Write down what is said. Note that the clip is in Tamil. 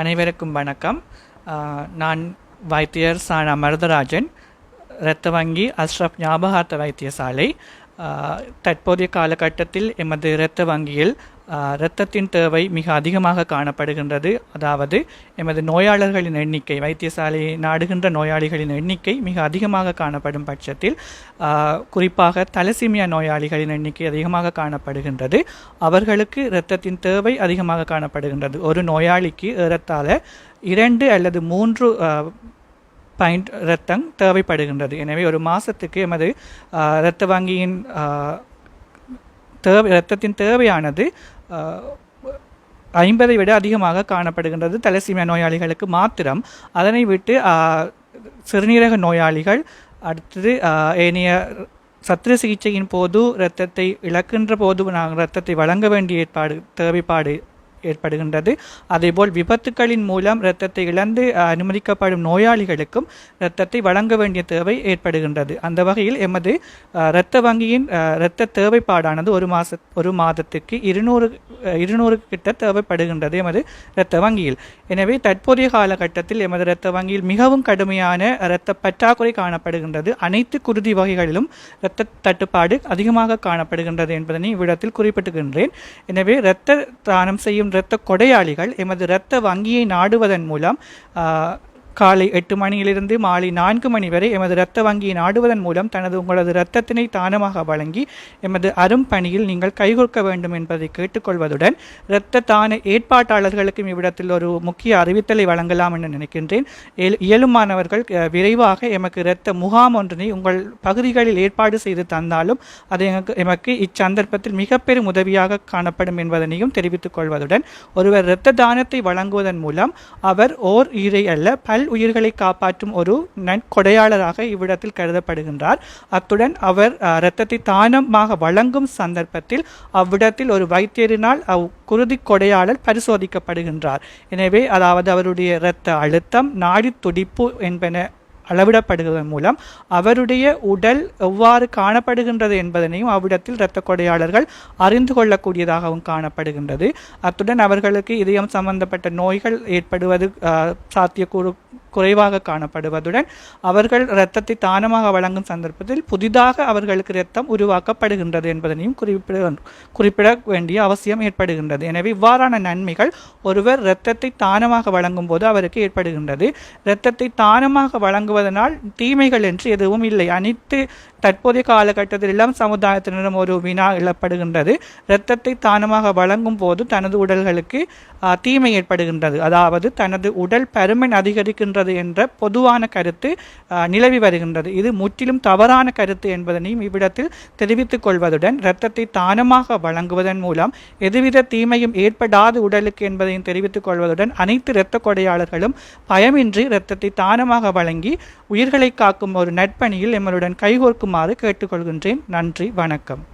அனைவருக்கும் வணக்கம். நான் வைத்தியர் சானா மருதராஜன் இரத்த வங்கி அஸ்ரப் ஞாபகார்த்த வைத்தியசாலை. தற்போதைய காலகட்டத்தில் எமது இரத்த வங்கியில் இரத்தத்தின் தேவை மிக அதிகமாக காணப்படுகின்றது. அதாவது எமது நோயாளர்களின் எண்ணிக்கை வைத்தியசாலையை நாடுகின்ற நோயாளிகளின் எண்ணிக்கை மிக அதிகமாக காணப்படும் பட்சத்தில் குறிப்பாக தலசீமியா நோயாளிகளின் எண்ணிக்கை அதிகமாக காணப்படுகின்றது. அவர்களுக்கு இரத்தத்தின் தேவை அதிகமாக காணப்படுகின்றது. ஒரு நோயாளிக்கு ஏறத்தாழ இரண்டு அல்லது மூன்று பாயிண்ட் இரத்தம் தேவைப்படுகின்றது. எனவே ஒரு மாதத்துக்கு எமது இரத்த வங்கியின் தேவை இரத்தத்தின் தேவையானது ஐம்பதை விட அதிகமாக காணப்படுகின்றது தலசீமியா நோயாளிகளுக்கு மாத்திரம். அதனை விட்டு சிறுநீரக நோயாளிகள் அடுத்தது ஏனைய சத்திர சிகிச்சையின் போது இரத்தத்தை இழக்கின்ற போது நாங்கள் இரத்தத்தை வழங்க வேண்டிய ஏற்பாடு தேவைப்பாடு ஏற்படுகின்றது. அதேபோல் விபத்துக்களின் மூலம் இரத்தத்தை இழந்து அனுமதிக்கப்படும் நோயாளிகளுக்கும் இரத்தத்தை வழங்க வேண்டிய தேவை ஏற்படுகின்றது. அந்த வகையில் எமது இரத்த வங்கியின் இரத்த தேவைப்பாடானது ஒரு மாச ஒரு மாதத்துக்கு இருநூறு இருநூறு கிட்ட தேவைப்படுகின்றது எமது இரத்த வங்கியில். எனவே தற்போதைய காலகட்டத்தில் எமது இரத்த வங்கியில் மிகவும் கடுமையான இரத்த பற்றாக்குறை காணப்படுகின்றது. அனைத்து குருதி வகைகளிலும் இரத்த தட்டுப்பாடு அதிகமாக காணப்படுகின்றது என்பதனை இவ்விடத்தில் குறிப்பிட்டுகின்றேன். எனவே இரத்த தானம் செய்யும் இரத்த கொடையாளிகள் எமது இரத்த வங்கியை நாடுவதன் மூலம் ஆஹ், காலை எட்டு மணியிலிருந்து மாலை நான்கு மணி வரை எமது இரத்த வங்கியை நாடுவதன் மூலம் தனது உங்களது இரத்தத்தினை தானமாக வழங்கி எமது அரும் பணியில் நீங்கள் கைகொடுக்க வேண்டும் என்பதை கேட்டுக்கொள்வதுடன் இரத்த தான ஏற்பாட்டாளர்களுக்கும் இவ்விடத்தில் ஒரு முக்கிய அறிவித்தலை வழங்கலாம் என நினைக்கின்றேன். இயலுமானவர்கள் விரைவாக எமக்கு இரத்த முகாம் ஒன்றினை உங்கள் பகுதிகளில் ஏற்பாடு செய்து தந்தாலும் அது எமக்கு எமக்கு இச்சந்தர்ப்பத்தில் மிக பெரும் உதவியாக காணப்படும் என்பதனையும் தெரிவித்துக் கொள்வதுடன் ஒருவர் இரத்த தானத்தை வழங்குவதன் மூலம் அவர் ஓர் ஈரை அல்ல பல் உயிர்களை காப்பாற்றும் ஒரு நன்கொடையாளராக இவ்விடத்தில் கருதப்படுகின்றார். அத்துடன் அவர் இரத்தத்தை தானமாக வழங்கும் சந்தர்ப்பத்தில் அவ்விடத்தில் ஒரு வைத்தியரினால் அவ் குருதி கொடையாளர் பரிசோதிக்கப்படுகின்றார். எனவே அதாவது அவருடைய இரத்த அழுத்தம் நாடி துடிப்பு என்பன அளவிடப்படுவதன் மூலம் அவருடைய உடல் எவ்வாறு காணப்படுகின்றது என்பதனையும் அவ்விடத்தில் இரத்த கொடையாளர்கள் அறிந்து கொள்ளக்கூடியதாகவும் காணப்படுகின்றது. அத்துடன் அவர்களுக்கு இதயம் சம்பந்தப்பட்ட நோய்கள் ஏற்படுவது சாத்தியக்கூறு குறைவாக காணப்படுவதுடன் அவர்கள் இரத்தத்தை தானமாக வழங்கும் சந்தர்ப்பத்தில் புதிதாக அவர்களுக்கு இரத்தம் உருவாக்கப்படுகின்றது என்பதனையும் குறிப்பிட குறிப்பிட வேண்டிய அவசியம் ஏற்படுகின்றது. எனவே இவ்வாறான நன்மைகள் ஒருவர் இரத்தத்தை தானமாக வழங்கும் போது அவருக்கு ஏற்படுகின்றது. இரத்தத்தை தானமாக வழங்குவதனால் தீமைகள் என்று எதுவும் இல்லை. அனைத்து தற்போதைய காலகட்டத்தில் இளம் சமுதாயத்தினரும் ஒரு வினா இழப்படுகின்றது இரத்தத்தை தானமாக வழங்கும் போது தனது உடல்களுக்கு தீமை ஏற்படுகின்றது. அதாவது தனது உடல் பருமன் அதிகரிக்கின்றது என்ற பொதுவான கருத்து நிலவி வருகின்றது. இது முற்றிலும் தவறான கருத்து என்பதனையும் இவ்விடத்தில் தெரிவித்துக் கொள்வதுடன் இரத்தத்தை தானமாக வழங்குவதன் மூலம் எதுவித தீமையும் ஏற்படாது உடலுக்கு என்பதையும் தெரிவித்துக் கொள்வதுடன் அனைத்து இரத்த கொடையாளர்களும் பயமின்றி இரத்தத்தை தானமாக வழங்கி உயிர்களை காக்கும் ஒரு நட்பணியில் எம்மளுடன் கைகோர்க்குமாறு கேட்டுக்கொள்கின்றேன். நன்றி வணக்கம்.